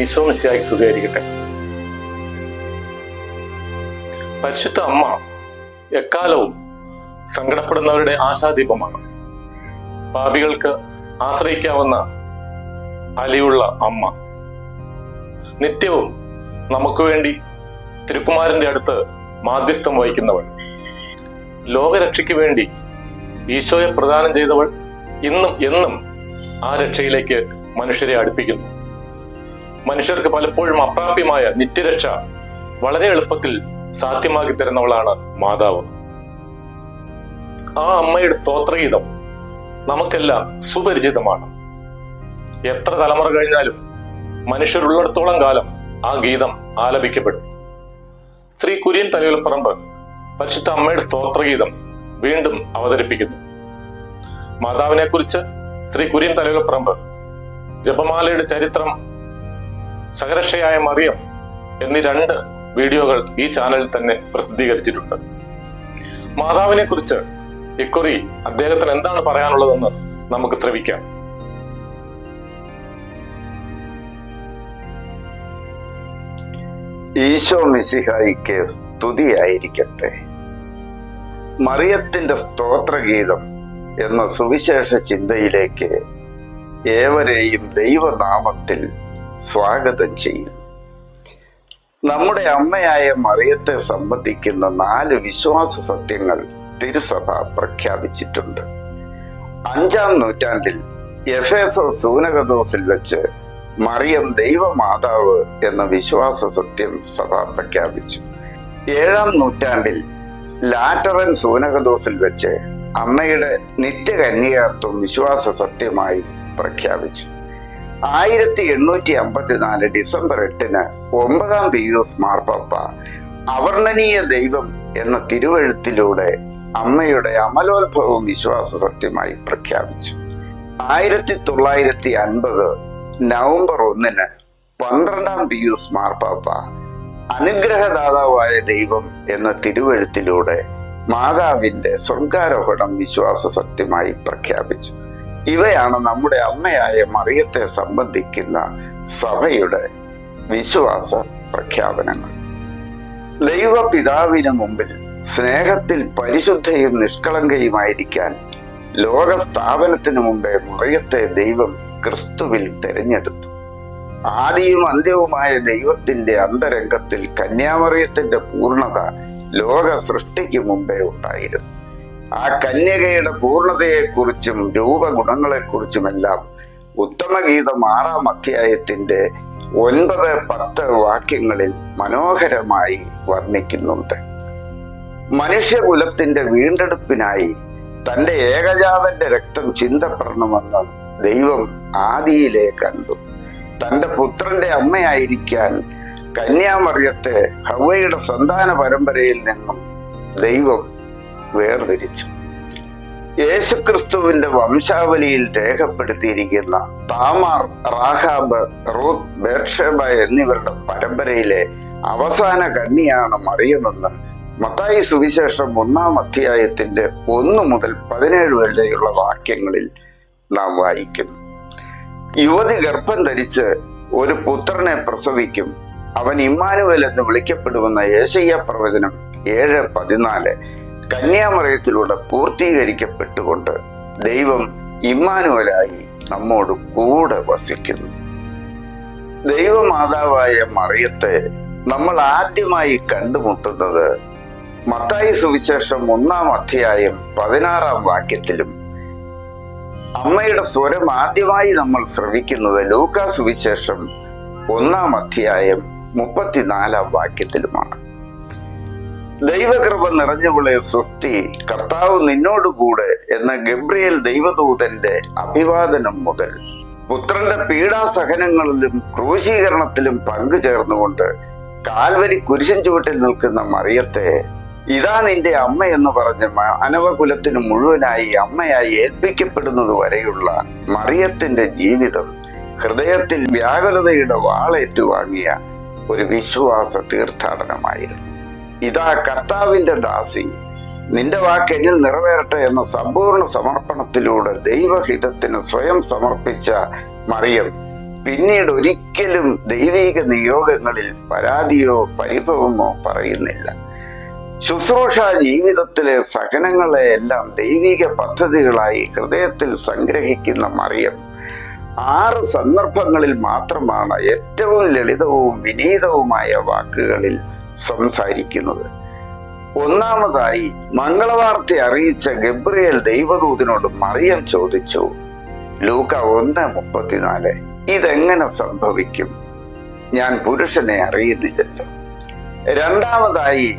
ഈശോ മിശിയായി സ്തുതിയായിരിക്കട്ടെ പരിശുദ്ധ അമ്മ എക്കാലവും സങ്കടപ്പെടുന്നവരുടെ ആശാദീപമാണ്. പാപികൾക്ക് ആശ്രയിക്കാവുന്ന അലിയുള്ള അമ്മ. നിത്യവും നമുക്ക് വേണ്ടി തിരുക്കുമാരന്റെ അടുത്ത് മാധ്യസ്ഥം വഹിക്കുന്നവൾ. ലോകരക്ഷയ്ക്ക് വേണ്ടി ഈശോയെ പ്രദാനം ചെയ്തവൾ ഇന്നും എന്നും ആ രക്ഷയിലേക്ക് മനുഷ്യരെ അടുപ്പിക്കുന്നു. മനുഷ്യർക്ക് പലപ്പോഴും അപ്രാപ്യമായ നിത്യരക്ഷ വളരെ എളുപ്പത്തിൽ സാധ്യമാക്കി തരുന്നവളാണ് മാതാവ്. ആ അമ്മയുടെ സ്തോത്രഗീതം നമുക്കെല്ലാം സുപരിചിതമാണ്. എത്ര തലമുറ കഴിഞ്ഞാലും മനുഷ്യരുള്ളിടത്തോളം കാലം ആ ഗീതം ആലപിക്കപ്പെടും. ശ്രീ കുര്യൻ തലയിൽപ്പറമ്പ് പരിശുദ്ധ അമ്മയുടെ സ്തോത്രഗീതം വീണ്ടും അവതരിപ്പിക്കുന്നു. മാതാവിനെ കുറിച്ച് ശ്രീ കുര്യൻ തലയിൽപ്പറമ്പ് ജപമാലയുടെ ചരിത്രം സഹരക്ഷയായ മറിയം എന്നീ രണ്ട് വീഡിയോകൾ ഈ ചാനലിൽ തന്നെ പ്രസിദ്ധീകരിച്ചിട്ടുണ്ട്. മാതാവിനെ കുറിച്ച് ഇക്കുറി അദ്ദേഹത്തിന് എന്താണ് പറയാനുള്ളതെന്ന് നമുക്ക് ശ്രവിക്കാം. ഈശോ മിസിഹായിക്ക് സ്തുതിയായിരിക്കട്ടെ. മറിയത്തിന്റെ സ്തോത്രഗീതം എന്ന സുവിശേഷ ചിന്തയിലേക്ക് ഏവരെയും ദൈവനാമത്തിൽ സ്വാഗതം ചെയ്യും. നമ്മുടെ അമ്മയായ മറിയത്തെ സംബന്ധിക്കുന്ന നാല് വിശ്വാസ സത്യങ്ങൾ തിരുസഭ പ്രഖ്യാപിച്ചിട്ടുണ്ട്. അഞ്ചാം നൂറ്റാണ്ടിൽ എഫേസോ സൂനകദോസിൽ വെച്ച് മറിയം ദൈവമാതാവ് എന്ന വിശ്വാസ സത്യം സഭ പ്രഖ്യാപിച്ചു. ഏഴാം നൂറ്റാണ്ടിൽ ലാറ്ററൻ സൂനകദോസിൽ വെച്ച് അമ്മയുടെ നിത്യകന്യകത്വം വിശ്വാസ സത്യമായി പ്രഖ്യാപിച്ചു. ആയിരത്തി എണ്ണൂറ്റി അമ്പത്തിനാല് ഡിസംബർ എട്ടിന് ഒമ്പതാം പീയൂസ് മാർപ്പാപ്പ അവർണനീയ ദൈവം എന്ന തിരുവഴുത്തിലൂടെ അമ്മയുടെ അമലോത്ഭവം വിശ്വാസ സത്യമായി പ്രഖ്യാപിച്ചു. ആയിരത്തി തൊള്ളായിരത്തി അൻപത് നവംബർ ഒന്നിന് പന്ത്രണ്ടാം പിയൂസ് മാർപ്പാപ്പ അനുഗ്രഹദാതാവായ ദൈവം എന്ന തിരുവഴുത്തിലൂടെ മാതാവിന്റെ സ്വർഗാരോഹണം വിശ്വാസ സത്യമായി പ്രഖ്യാപിച്ചു. ഇവയാണ് നമ്മുടെ അമ്മയായ മറിയത്തെ സംബന്ധിക്കുന്ന സഭയുടെ വിശ്വാസ പ്രഖ്യാപനങ്ങൾ. ദൈവ പിതാവിന് മുമ്പിൽ സ്നേഹത്തിൽ പരിശുദ്ധയും നിഷ്കളങ്കയുമായിരിക്കാൻ ലോക സ്ഥാപനത്തിന് മുമ്പേ മറിയത്തെ ദൈവം ക്രിസ്തുവിൽ തെരഞ്ഞെടുത്തു. ആദിയും അന്ത്യവുമായ ദൈവത്തിന്റെ അന്തരംഗത്തിൽ കന്യാമറിയത്തിന്റെ പൂർണത ലോക സൃഷ്ടിക്ക് മുമ്പേ ഉണ്ടായിരുന്നു. ആ കന്യകയുടെ പൂർണതയെക്കുറിച്ചും രൂപഗുണങ്ങളെക്കുറിച്ചുമെല്ലാം ഉത്തമഗീതം ആറാം അധ്യായത്തിന്റെ ഒൻപത് പത്ത് വാക്യങ്ങളിൽ മനോഹരമായി വർണിക്കുന്നുണ്ട്. മനുഷ്യകുലത്തിന്റെ വീണ്ടെടുപ്പിനായി തന്റെ ഏകജാതന്റെ രക്തം ചിന്തപ്പെടണമെന്ന് ദൈവം ആദിയിലെ കണ്ടു. തന്റെ പുത്രന്റെ അമ്മയായിരിക്കാൻ കന്യാമറിയത്തെ ഹവയുടെ സന്താന പരമ്പരയിൽ നിന്നും ദൈവം വേർതിരിച്ചു. യേശുക്രിസ്തുവിന്റെ വംശാവലിയിൽ രേഖപ്പെടുത്തിയിരിക്കുന്ന താമാർ റാഹാബ് റൂത്ത് ബേർഷേബ എന്നിവരുടെ പരമ്പരയിലെ അവസാന കണ്ണിയാണ് മറിയമെന്ന് മത്തായി സുവിശേഷം ഒന്നാം അധ്യായത്തിന്റെ ഒന്ന് മുതൽ പതിനേഴ് വരെയുള്ള വാക്യങ്ങളിൽ നാം വായിക്കുന്നു. യുവതി ഗർഭം ധരിച്ച് ഒരു പുത്രനെ പ്രസവിക്കും. അവൻ ഇമ്മാനുവൽ എന്ന് വിളിക്കപ്പെടുമെന്ന യേശയ്യ പ്രവചനം ഏഴ് പതിനാല്. കന്യാമറയത്തിലൂടെ പൂർത്തീകരിക്കപ്പെട്ടുകൊണ്ട് ദൈവം ഇമ്മാനുവലായി നമ്മോട് കൂടെ വസിക്കുന്നു. ദൈവമാതാവായ മറിയത്തെ നമ്മൾ ആദ്യമായി കണ്ടുമുട്ടുന്നത് മത്തായി സുവിശേഷം ഒന്നാം അധ്യായം പതിനാറാം വാക്യത്തിലും അമ്മയുടെ സ്വരം ആദ്യമായി നമ്മൾ ശ്രവിക്കുന്നത് ലൂക്കാ സുവിശേഷം ഒന്നാം അധ്യായം മുപ്പത്തിനാലാം വാക്യത്തിലുമാണ്. ദൈവകൃപ നിറഞ്ഞവളെ സ്വസ്തി കർത്താവ് നിന്നോടുകൂടെ എന്ന ഗബ്രിയേൽ ദൈവദൂതന്റെ അഭിവാദനം മുതൽ പുത്രന്റെ പീഡാസഹനങ്ങളിലും ക്രൂശീകരണത്തിലും പങ്കു ചേർന്നുകൊണ്ട് കാൽവരി കുരിശൻ ചുവട്ടിൽ നിൽക്കുന്ന മറിയത്തെ ഇതാ നിന്റെ അമ്മ എന്ന് പറഞ്ഞ മാനവകുലത്തിന് മുഴുവനായി അമ്മയായി ഏൽപ്പിക്കപ്പെടുന്നത് വരെയുള്ള മറിയത്തിന്റെ ജീവിതം ഹൃദയത്തിൽ വ്യാകുലതയുടെ വാളേറ്റുവാങ്ങിയ ഒരു വിശ്വാസ തീർത്ഥാടനമായിരുന്നു ഇതാ കർത്താവിന്റെ ദാസി. നിന്റെ വാക്ക് എന്നിൽ നിറവേറട്ടെ എന്ന സമ്പൂർണ സമർപ്പണത്തിലൂടെ ദൈവഹിതത്തിന് സ്വയം സമർപ്പിച്ച മറിയം. പിന്നീട് ഒരിക്കലും ദൈവിക നിയോഗങ്ങളിൽ പരാതിയോ പരിഭവമോ പറയുന്നില്ല. ശുശ്രൂഷ ജീവിതത്തിലെ സഹനങ്ങളെ എല്ലാം ദൈവിക പദ്ധതികളായി ഹൃദയത്തിൽ സംഗ്രഹിക്കുന്ന മറിയം. ആറ് സന്ദർഭങ്ങളിൽ മാത്രമാണ് ഏറ്റവും ലളിതവും വിനീതവുമായ വാക്കുകളിൽ സംസാരിക്കുന്നത്. ഒന്നാമതായി മംഗളവാർത്ത അറിയിച്ച ഗബ്രിയേൽ ദൈവദൂതനോട് മറിയം ചോദിച്ചു ലൂക്ക ഒന്ന് മുപ്പത്തിനാല് ഇതെങ്ങനെ സംഭവിക്കും? ഞാൻ പുരുഷനെ അറിയുന്നില്ലല്ലോ. രണ്ടാമതായി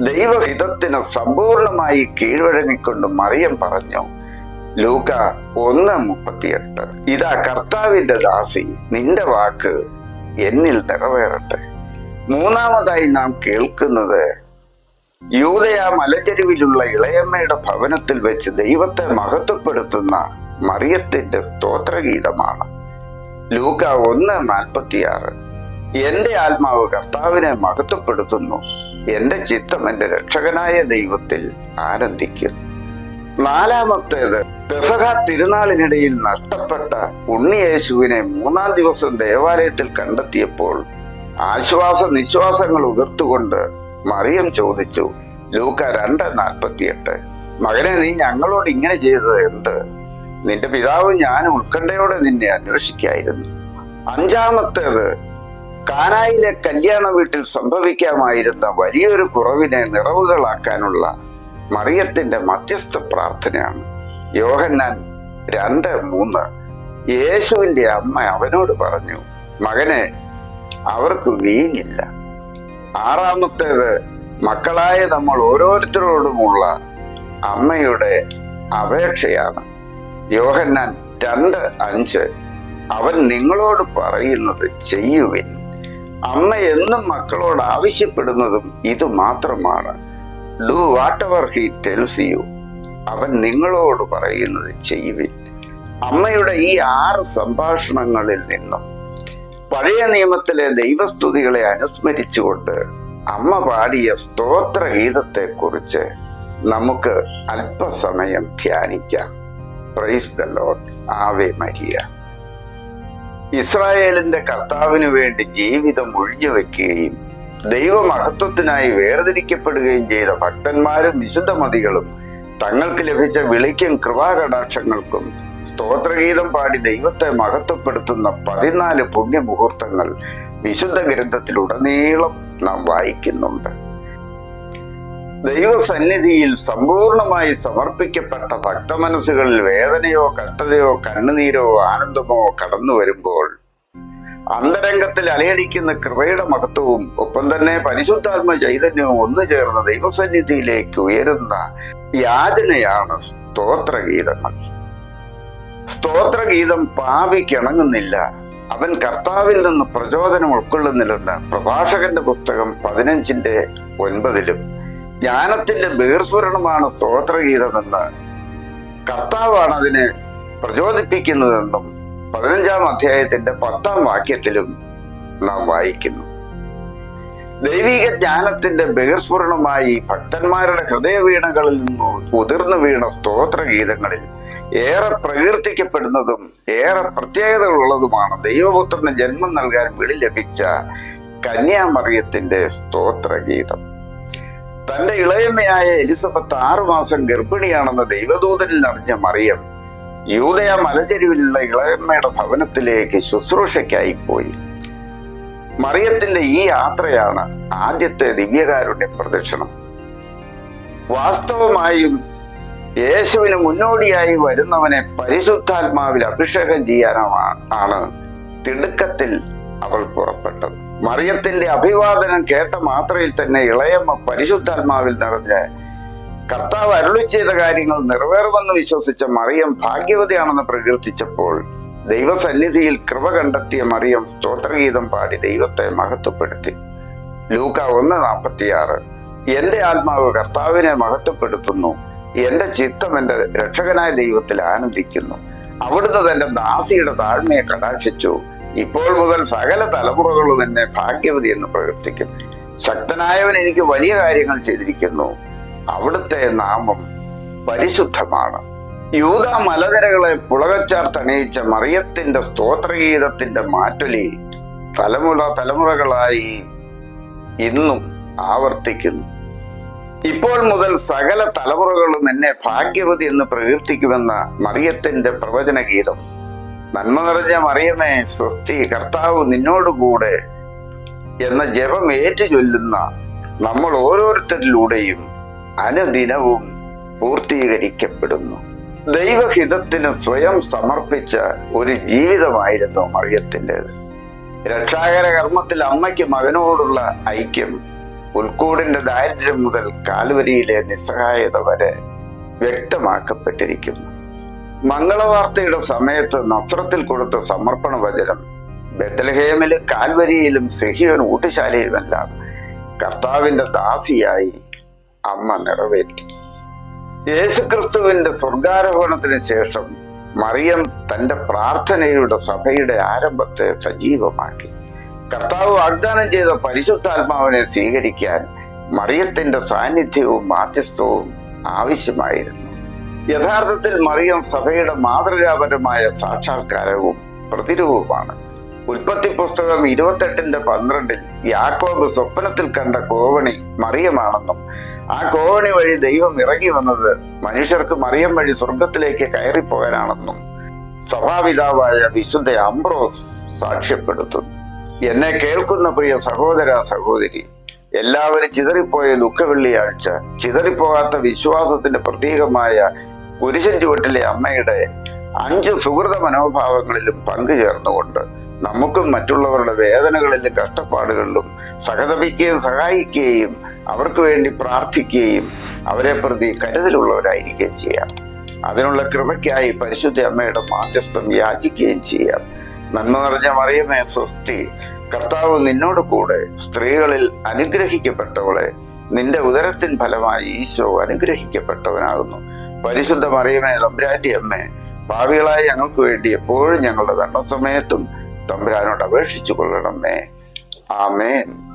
ദൈവഹിതത്തിന് സമ്പൂർണമായി കീഴ്വഴങ്ങിക്കൊണ്ട് മറിയം പറഞ്ഞു ലൂക്ക ഒന്ന് മുപ്പത്തിയെട്ട് ഇതാ കർത്താവിന്റെ ദാസി നിന്റെ വാക്ക് എന്നിൽ നിറവേറട്ടെ. മൂന്നാമതായി നാം കേൾക്കുന്നത് യൂതയ മലചെരുവിലുള്ള ഇളയമ്മയുടെ ഭവനത്തിൽ വെച്ച് ദൈവത്തെ മഹത്വപ്പെടുത്തുന്ന മറിയത്തിന്റെ സ്തോത്രഗീതമാണ്. ലൂക്ക ഒന്ന് നാൽപ്പത്തിയാറ്. എന്റെ ആത്മാവ് കർത്താവിനെ മഹത്വപ്പെടുത്തുന്നു. എന്റെ ചിത്തം എന്റെ രക്ഷകനായ ദൈവത്തിൽ ആനന്ദിക്കുന്നു. നാലാമത്തേത് പെസഹ തിരുനാളിനിടയിൽ നഷ്ടപ്പെട്ട ഉണ്ണിയേശുവിനെ മൂന്നാം ദിവസം ദേവാലയത്തിൽ കണ്ടെത്തിയപ്പോൾ ആശ്വാസ നിശ്വാസങ്ങൾ ഉതിർത്തുകൊണ്ട് മറിയം ചോദിച്ചു ലൂക്ക രണ്ട് നാൽപ്പത്തിയെട്ട്. മകനെ നീ ഞങ്ങളോട് ഇങ്ങനെ ചെയ്തത് എന്ത്? നിന്റെ പിതാവും ഞാൻ ഉത്കണ്ഠയോടെ നിന്നെ അന്വേഷിക്കായിരുന്നു. അഞ്ചാമത്തേത് കാനായിലെ കല്യാണ വീട്ടിൽ സംഭവിക്കാമായിരുന്ന വലിയൊരു കുറവിനെ നിറവുകളാക്കാനുള്ള മറിയത്തിന്റെ മധ്യസ്ഥ പ്രാർത്ഥനയാണ്. യോഹന്നാൻ രണ്ട് മൂന്ന്. യേശുവിന്റെ അമ്മ അവനോട് പറഞ്ഞു മകനെ അവർക്ക് വീഞ്ഞില്ല. ആറാമത്തേത് മക്കളായ നമ്മൾ ഓരോരുത്തരോടുമുള്ള അമ്മയുടെ അപേക്ഷയാണ്. യോഹന്നാൻ രണ്ട് അഞ്ച് അവൻ നിങ്ങളോട് പറയുന്നത് ചെയ്യുവിൻ. അമ്മ എന്നും മക്കളോട് ആവശ്യപ്പെടുന്നതും ഇത് മാത്രമാണ്. Do whatever he tells you. അവൻ നിങ്ങളോട് പറയുന്നത് ചെയ്യുവിൻ. അമ്മയുടെ ഈ ആറ് സംഭാഷണങ്ങളിൽ നിന്നും പഴയ നിയമത്തിലെ ദൈവസ്തുതികളെ അനുസ്മരിച്ചുകൊണ്ട് അമ്മ പാടിയ സ്തോത്ര ഗീതത്തെ കുറിച്ച് നമുക്ക് അല്പസമയം ധ്യാനിക്കാം. Praise the lord Ave Maria. ഇസ്രായേലിന്റെ കർത്താവിന് വേണ്ടി ജീവിതം ഒഴിഞ്ഞു വെക്കുകയും ദൈവമഹത്വത്തിനായി വേർതിരിക്കപ്പെടുകയും ചെയ്ത ഭക്തന്മാരും വിശുദ്ധമതികളും തങ്ങൾക്ക് ലഭിച്ച വിളിക്കും കൃപാകടാക്ഷങ്ങൾക്കും സ്തോത്രഗീതം പാടി ദൈവത്തെ മഹത്വപ്പെടുത്തുന്ന പതിനാല് പുണ്യമുഹൂർത്തങ്ങൾ വിശുദ്ധ ഗ്രന്ഥത്തിലുടനീളം നാം വായിക്കുന്നുണ്ട്. ദൈവസന്നിധിയിൽ സമ്പൂർണമായി സമർപ്പിക്കപ്പെട്ട ഭക്തമനസ്സുകളിൽ വേദനയോ കഷ്ടതയോ കണ്ണുനീരോ ആനന്ദമോ കടന്നു വരുമ്പോൾ അന്തരംഗത്തിൽ അലയടിക്കുന്ന കൃപയുടെ മഹത്വവും ഒപ്പം തന്നെ പരിശുദ്ധാത്മ ചൈതന്യവും ഒന്നു ചേർന്ന ദൈവസന്നിധിയിലേക്ക് ഉയരുന്ന യാചനയാണ് സ്തോത്രഗീതങ്ങൾ. സ്തോത്രഗീതം പാപിക്കിണങ്ങുന്നില്ല അവൻ കർത്താവിൽ നിന്ന് പ്രചോദനം ഉൾക്കൊള്ളുന്നില്ലെന്ന് പ്രഭാഷകന്റെ പുസ്തകം പതിനഞ്ചിന്റെ ഒൻപതിലും. ജ്ഞാനത്തിന്റെ ബീർസ്വരണമാണ് സ്തോത്രഗീതമെന്ന് കർത്താവാണ് അതിനെ പ്രചോദിപ്പിക്കുന്നതെന്നും പതിനഞ്ചാം അധ്യായത്തിന്റെ പത്താം വാക്യത്തിലും നാം വായിക്കുന്നു. ദൈവിക ജ്ഞാനത്തിന്റെ ബഹിർസ്ഫുരണമായി ഭക്തന്മാരുടെ ഹൃദയവീണകളിൽ നിന്നും ഉതിർന്നു വീണ സ്തോത്രഗീതങ്ങളിൽ ഏറെ പ്രകീർത്തിക്കപ്പെടുന്നതും ഏറെ പ്രത്യേകതകളുള്ളതുമാണ് ദൈവപുത്രന് ജന്മം നൽകാൻ വിളി ലഭിച്ച കന്യാമറിയത്തിന്റെ സ്തോത്രഗീതം. തന്റെ ഇളയമ്മയായ എലിസബത്ത് ആറുമാസം ഗർഭിണിയാണെന്ന് ദൈവദൂതനിൽ അറിഞ്ഞ മറിയം യൂതയ മലചെരുവിലുള്ള ഇളയമ്മയുടെ ഭവനത്തിലേക്ക് ശുശ്രൂഷയ്ക്കായി പോയി. മറിയത്തിന്റെ ഈ യാത്രയാണ് ആദ്യത്തെ ദിവ്യകാരുണ്യ പ്രദക്ഷിണം. വാസ്തവമായും യേശുവിന് മുന്നോടിയായി വരുന്നവനെ പരിശുദ്ധാത്മാവിൽ അഭിഷേകം ചെയ്യാനാണ് ആണ് തിടുക്കത്തിൽ അവൾ പുറപ്പെട്ടത്. മറിയത്തിന്റെ അഭിവാദനം കേട്ട മാത്രയിൽ തന്നെ ഇളയമ്മ പരിശുദ്ധാത്മാവിൽ നിറഞ്ഞ് കർത്താവ് അരുളി ചെയ്ത കാര്യങ്ങൾ നിറവേറുമെന്ന് വിശ്വസിച്ച മറിയം ഭാഗ്യവതിയാണെന്ന് പ്രകീർത്തിച്ചപ്പോൾ ദൈവസന്നിധിയിൽ കൃപ കണ്ടെത്തിയ മറിയം സ്തോത്രഗീതം പാടി ദൈവത്തെ മഹത്വപ്പെടുത്തി. ലൂക്ക ഒന്ന് നാൽപ്പത്തിയാറ്. എന്റെ ആത്മാവ് കർത്താവിനെ മഹത്വപ്പെടുത്തുന്നു. എന്റെ ചിത്തം എന്റെ രക്ഷകനായ ദൈവത്തിൽ ആനന്ദിക്കുന്നു. അവിടുന്ന് തന്റെ ദാസിയുടെ താഴ്മയെ കടാക്ഷിച്ചു. ഇപ്പോൾ മുതൽ സകല തലമുറകളും എന്നെ ഭാഗ്യവതി എന്ന് പ്രവർത്തിക്കും ശക്തനായവൻ എനിക്ക് വലിയ കാര്യങ്ങൾ ചെയ്തിരിക്കുന്നു. അവിടുത്തെ നാമം പരിശുദ്ധമാണ്. യൂത മലനിരകളെ പുളകച്ചാർത്തണിയിച്ച മറിയത്തിന്റെ സ്തോത്രഗീതത്തിന്റെ മാറ്റൊലി തലമുറ തലമുറകളായി ഇന്നും ആവർത്തിക്കുന്നു. ഇപ്പോൾ മുതൽ സകല തലമുറകളും എന്നെ ഭാഗ്യവതി എന്ന് പ്രകീർത്തിക്കുമെന്ന മറിയത്തിന്റെ പ്രവചന ഗീതം നന്മ നിറഞ്ഞ മറിയമേ സ്വസ്തി കർത്താവ് നിന്നോടുകൂടെ എന്ന ജപം ഏറ്റു ചൊല്ലുന്ന നമ്മൾ ഓരോരുത്തരിലൂടെയും അനുദിനവും പൂർത്തീകരിക്കപ്പെടുന്നു. ദൈവഹിതത്തിന് സ്വയം സമർപ്പിച്ച ഒരു ജീവിതമായിരുന്നു മറിയത്തിന്റെത്. രക്ഷാകര കർമ്മത്തിൽ അമ്മയ്ക്ക് മകനോടുള്ള ഐക്യം ഉൾക്കൂടിന്റെ ദാരിദ്ര്യം മുതൽ കാൽവരിയിലെ നിസ്സഹായത വരെ വ്യക്തമാക്കപ്പെട്ടിരിക്കുന്നു. മംഗളവാർത്തയുടെ സമയത്ത് നസ്രത്തിൽ കൊടുത്ത സമർപ്പണ വചനം ബദലഹേമിലും കാൽവരിയിലും സെഹിയോൻ ഊട്ടുശാലയിലുമെല്ലാം കർത്താവിന്റെ ദാസിയായി അമ്മ നിറവേറ്റി. യേശുക്രിസ്തുവിന്റെ സ്വർഗാരോഹണത്തിന് ശേഷം മറിയം തന്റെ പ്രാർത്ഥനയുടെ സഭയുടെ ആരംഭത്തെ സജീവമാക്കി. കർത്താവ് വാഗ്ദാനം ചെയ്ത പരിശുദ്ധാത്മാവിനെ സ്വീകരിക്കാൻ മറിയത്തിന്റെ സാന്നിധ്യവും മാധ്യസ്ഥവും ആവശ്യമായിരുന്നു. യഥാർത്ഥത്തിൽ മറിയം സഭയുടെ മാതൃകാപരമായ സാക്ഷാത്കാരവും പ്രതിരൂപമാണ് ഉൽപ്പത്തി പുസ്തകം ഇരുപത്തെട്ടിന്റെ പന്ത്രണ്ടിൽ യാക്കോബ് സ്വപ്നത്തിൽ കണ്ട കോവണി മറിയമാണെന്നും ആ കോവണി വഴി ദൈവം ഇറങ്ങി വന്നത് മനുഷ്യർക്ക് മറിയം വഴി സ്വർഗത്തിലേക്ക് കയറിപ്പോകാനാണെന്നും സഭാപിതാവായ വിശുദ്ധ അംബ്രോസ് സാക്ഷ്യപ്പെടുത്തുന്നു. എന്നെ കേൾക്കുന്ന പ്രിയ സഹോദര സഹോദരി എല്ലാവരും ചിതറിപ്പോയ ദുഃഖവെള്ളിയാഴ്ച ചിതറിപ്പോകാത്ത വിശ്വാസത്തിന്റെ പ്രതീകമായ കുരിശൻ ചുവട്ടിലെ അമ്മയുടെ അഞ്ച് സുഹൃത മനോഭാവങ്ങളിലും പങ്കുചേർന്നുകൊണ്ട് നമുക്കും മറ്റുള്ളവരുടെ വേദനകളിലും കഷ്ടപ്പാടുകളിലും സഹതപിക്കുകയും സഹായിക്കുകയും അവർക്ക് വേണ്ടി പ്രാർത്ഥിക്കുകയും അവരെ പ്രതി കരുതലുള്ളവരായിരിക്കുകയും ചെയ്യാം. അതിനുള്ള കൃപയ്ക്കായി പരിശുദ്ധ അമ്മയുടെ മാധ്യസ്ഥം യാചിക്കുകയും ചെയ്യാം. നന്മ നിറഞ്ഞ മറിയമേ സ്വസ്തി കർത്താവ് നിന്നോട് കൂടെ സ്ത്രീകളിൽ അനുഗ്രഹിക്കപ്പെട്ടവളെ നിന്റെ ഉദരത്തിൻ ഫലമായി ഈശോ അനുഗ്രഹിക്കപ്പെട്ടവനാകുന്നു. പരിശുദ്ധ മറിയമേ തമ്പുരാന്റെ അമ്മേ ഭാവികളായി ഞങ്ങൾക്ക് വേണ്ടി എപ്പോഴും ഞങ്ങളുടെ മരണസമയത്തും തമ്പുരാനോട് അപേക്ഷിച്ചു കൊള്ളണമേ ആമേൻ.